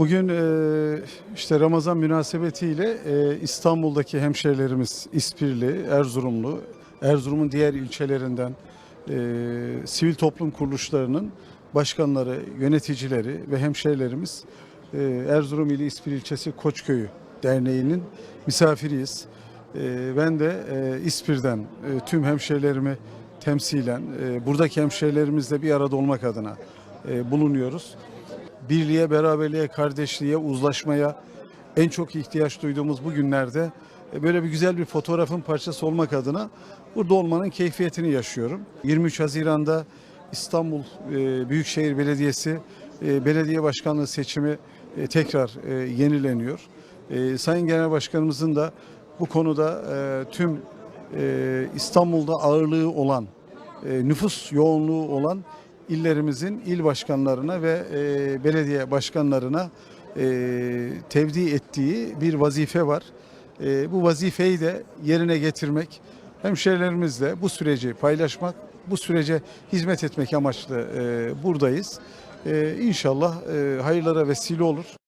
Bugün işte Ramazan münasebetiyle İstanbul'daki hemşehrilerimiz İspirli, Erzurumlu, Erzurum'un diğer ilçelerinden sivil toplum kuruluşlarının başkanları, yöneticileri ve hemşehrilerimiz e, Erzurum ili İspir ilçesi Koçköyü Derneği'nin misafiriyiz. Ben de İspir'den tüm hemşehrilerimi temsilen buradaki hemşehrilerimizle bir arada olmak adına bulunuyoruz birliğe, beraberliğe, kardeşliğe, uzlaşmaya en çok ihtiyaç duyduğumuz bu günlerde e, böyle bir güzel bir fotoğrafın parçası olmak adına burada olmanın keyfiyetini yaşıyorum. 23 Haziran'da İstanbul e, Büyükşehir Belediyesi e, belediye başkanlığı seçimi tekrar yenileniyor. Sayın Genel Başkanımızın da bu konuda tüm İstanbul'da ağırlığı olan nüfus yoğunluğu olan illerimizin il başkanlarına ve e, belediye başkanlarına e, tevdi ettiği bir vazife var. E, bu vazifeyi de yerine getirmek, hemşehrilerimizle bu süreci paylaşmak, bu sürece hizmet etmek amaçlı e, buradayız. E, inşallah e, hayırlara vesile olur.